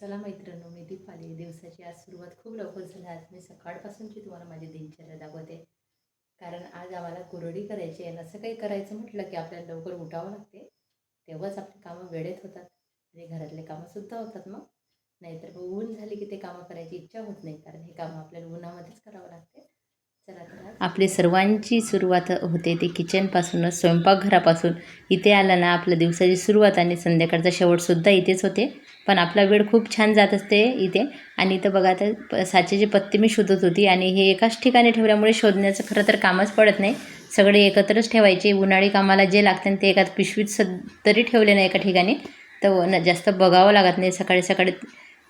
चला मैत्रिणी मी दीपाली. दिवसाची आज सुरुवात खूप लवकर झाली. आज मी सकाळपासूनची तुम्हाला माझी दिनचर्या दाखवते. कारण आज आम्हाला कुरडी करायची आहे. असं काही करायचं म्हटलं की आपल्याला लवकर उठावं लागते. तेव्हाच आपली कामं वेळेत होतात. आणि घरातले कामंसुद्धा होतात मग. नाहीतर मग ऊन झाली की ते कामं करायची इच्छा होत नाही. कारण हे कामं आपल्याला उन्हामध्येच करावं लागते. आपली सर्वांची सुरुवात होते ती किचनपासूनच स्वयंपाकघरापासून. इथे आलं ना आपल्या दिवसाची सुरुवात आणि संध्याकाळचा शेवटसुद्धा इथेच होते. पण आपला वेळ खूप छान जात असते इथे. आणि इथं बघा आता साचेचे पत्ते मी शोधत होती आणि हे एकाच ठिकाणी ठेवल्यामुळे शोधण्याचं खरं तर कामच पडत नाही. सगळे एकत्रच ठेवायचे. उन्हाळी कामाला जे लागतं ते एका पिशवीत सद तरी ठेवले नाही एका ठिकाणी. तर न जास्त बघावं लागत नाही. सकाळी सकाळी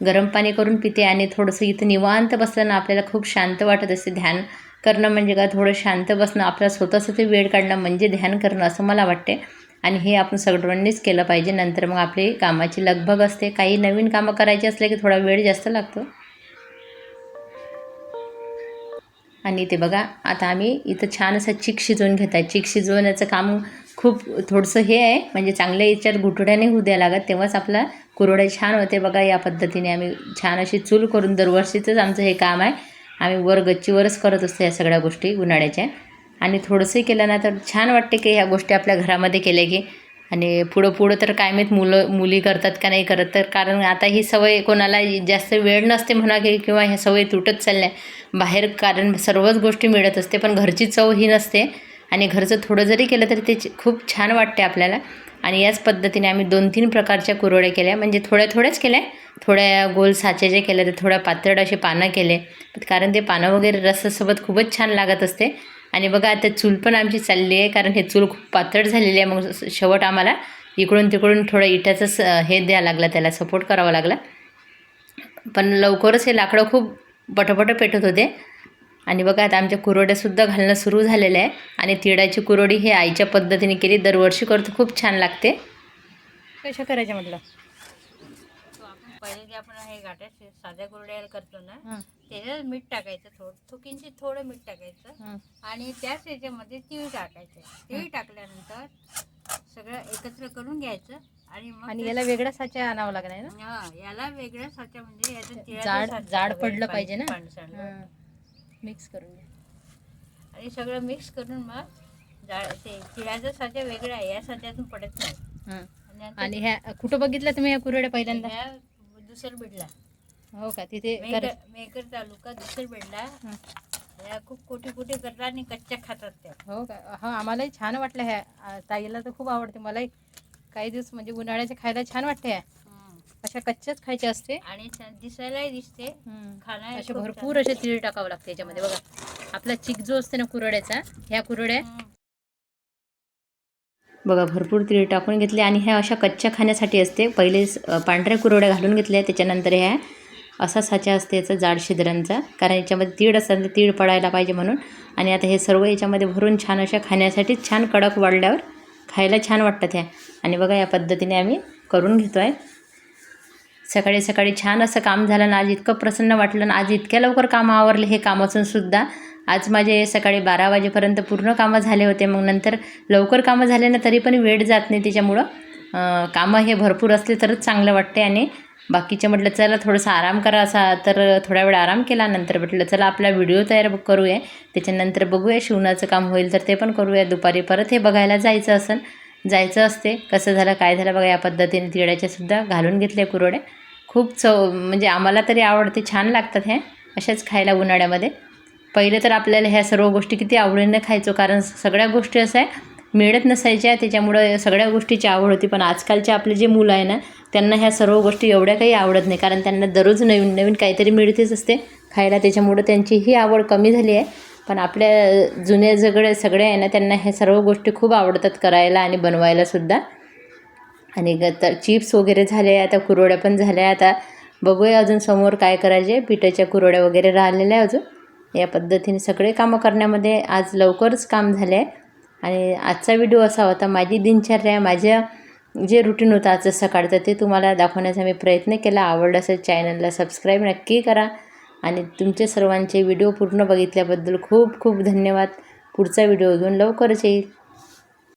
गरम पाणी करून पिते आणि थोडंसं इथं निवांत बसलं ना आपल्याला खूप शांत वाटत असते ध्यान. करणं म्हणजे का थोडं शांत बसणं आपला स्वतःसाठी वेळ काढणं म्हणजे ध्यान करणं असं मला वाटते आणि हे आपण सगळ्यांनीच केलं पाहिजे. नंतर मग आपली कामाची लगभग असते. काही नवीन कामं करायची असले की थोडा वेळ जास्त लागतो. आणि ते बघा आता आम्ही इथं छान असं चिक शिजवून घेत आहे. चिक शिजवण्याचं काम खूप थोडंसं हे आहे. म्हणजे चांगल्या याच्यात गुठड्याने होऊ द्या लागत. तेव्हाच आपला कुरवड्या छान होते. बघा या पद्धतीने आम्ही छान अशी चूल करून दरवर्षीचंच आमचं हे काम आहे. आम्ही वर गच्चीवरच करत असतो या सगळ्या गोष्टी उन्हाळ्याच्या. आणि थोडंसंही केलं ना तर छान वाटते की ह्या गोष्टी आपल्या घरामध्ये केल्या की. आणि पुढं पुढं तर काय माहीत मुलं मुली करतात का नाही करत. तर कारण आता ही सवय कोणाला जास्त वेळ नसते म्हणा की किंवा ह्या सवय तुटत चालल्या. बाहेर कारण सर्वच गोष्टी मिळत असते पण घरची चव ही नसते. आणि घरचं थोडं जरी केलं तरी ते खूप छान वाटते आपल्याला. आणि याच पद्धतीने आम्ही दोन तीन प्रकारच्या कुरवड्या केल्या. म्हणजे थोड्या थोड्याच केल्या. थोड्या गोल साचे जे केले तर थोड्या पातळ असे पानं केले. कारण ते पानं वगैरे रसासोबत खूपच छान लागत असते. आणि बघा आता चूल पण आमची चालली आहे. कारण हे चूल खूप पातळ झालेली आहे. मग शेवट आम्हाला इकडून तिकडून थोडं इटाचं स हे द्यावं लागलं. त्याला सपोर्ट करावा लागला. पण लवकरच हे लाकडं खूप पटपट पेटत होते. आणि बघा आता आमच्या कुरोड्यासुद्धा घालणं सुरू झालेलं आहे. आणि तिळाची कुरोडी ही आईच्या पद्धतीने केली. दरवर्षी करतो खूप छान लागते. कशा करायच्या म्हटलं? पहिले जे आपण हे गाठ्या साध्या कुरड्या करतो ना त्याच्यात मीठ टाकायचं थोडं. थोकिंची थोडं मीठ टाकायचं. आणि त्याच याच्यामध्ये तीळ टाकायचे. तीळ टाकल्यानंतर सगळं एकत्र करून घ्यायचं. आणि मग आणि ते- याला वेगळा साचा आणावा लागणार ना? हा, याला वेगळं साचा म्हणजे याचं जाड- जाड पडलं पाहिजे ना? मिक्स करून घ्या आणि सगळं मिक्स करून मग जाड ते तिळाचा साचा वेगळा आहे या साच्यातून पडत नाही. हां. आणि ह्या कुठं बघितलं तुम्ही या कुरड्या पहिल्यांदा? ह्या दुसर बिडला. हो का? तिथे मेकर कर मेकर तालुका दुसर बिडला. हं. या खूप कोटी कोटी करतात आणि कच्च्या खातात त्या. हो का? हा आम्हालाही छान वाटलं ह्या. ताईला तर खूप आवडते. मलाही काही दिवस म्हणजे उन्हाळ्याचे खायला छान वाटते ह्या. अशा कच्च्याच खायचे असते. आणि दिसायलाही दिसते. असे भरपूर. असे तीळ टाकावं लागते याच्यामध्ये. बघा आपला चिक जो असते ना कुरड्याचा ह्या कुरड्या. बघा भरपूर तीळ टाकून घेतले आणि ह्या अशा कच्च्या खाण्यासाठी असते. पहिले पांढऱ्या कुरवड्या घालून घेतल्या त्याच्यानंतर ह्या असा साचा असते याचा जाड छिद्रांचा कारण याच्यामध्ये तीळ असतात ते तीळ पडायला पाहिजे म्हणून. आणि आता हे सर्व याच्यामध्ये भरून छान अशा खाण्यासाठी छान कडक वाढल्यावर खायला छान वाटतात ह्या. आणि बघा या पद्धतीने आम्ही करून घेतो आहे सकाळी सकाळी छान असं काम झालं ना आज इतकं प्रसन्न वाटलं ना आज इतक्या लवकर कामं आवरले हे काम सुद्धा. आज माझे सकाळी बारा वाजेपर्यंत पूर्ण कामं झाले होते मग नंतर लवकर कामं झाले ना तरी पण वेळ जात नाही त्याच्यामुळं. कामं हे भरपूर असले तरच चांगलं वाटते आणि बाकीचे म्हटलं चला थोडंसं आराम करा असा. तर थोडा वेळ आराम केला नंतर म्हटलं चला आपला व्हिडिओ तयार करूया. त्याच्यानंतर बघूया शिवणाचं काम होईल तर ते पण करूया. दुपारी परत हे बघायला जायचं असेल जायचं असते. कसं झालं काय झालं बघा या पद्धतीने तिळ्याच्यासुद्धा घालून घेतल्या कुरवड्या खूप चव म्हणजे आम्हाला तरी आवडते छान लागतात हे अशाच खायला उन्हाळ्यामध्ये. पहिले तर आपल्याला ह्या सर्व गोष्टी किती आवडीनं खायचो कारण सगळ्या गोष्टी असं आहे मिळत नसायच्या त्याच्यामुळं सगळ्या गोष्टीची आवड होती. पण आजकालचे आपले जे मुलं आहे ना त्यांना ह्या सर्व गोष्टी एवढ्या काही आवडत नाही कारण त्यांना दररोज नवीन नवीन काहीतरी मिळतेच असते खायला. त्याच्यामुळं त्यांची ही आवड कमी झाली आहे. पण आपल्या जुन्या जगडे सगळे आहे ना त्यांना ह्या सर्व गोष्टी खूप आवडतात करायला आणि बनवायला सुद्धा. आणि ग तर चिप्स वगैरे झाले आता कुरवड्या पण झाल्या. आता बघूया अजून समोर काय करायचे. पिठाच्या कुरवड्या वगैरे राहिलेल्या आहे अजून. या पद्धतीने सगळे कामं करण्यामध्ये आज लवकरच काम झाले आहे. आणि आजचा व्हिडिओ असा होता माझी दिनचर्या माझ्या जे रुटीन होतं आजचं सकाळचं ते तुम्हाला दाखवण्याचा मी प्रयत्न केला. आवडलं असेल चॅनलला सबस्क्राईब नक्की करा. आणि तुमचे सर्वांचे व्हिडिओ पूर्ण बघितल्याबद्दल खूप खूप धन्यवाद. पुढचा व्हिडिओ घेऊन लवकरच येईल.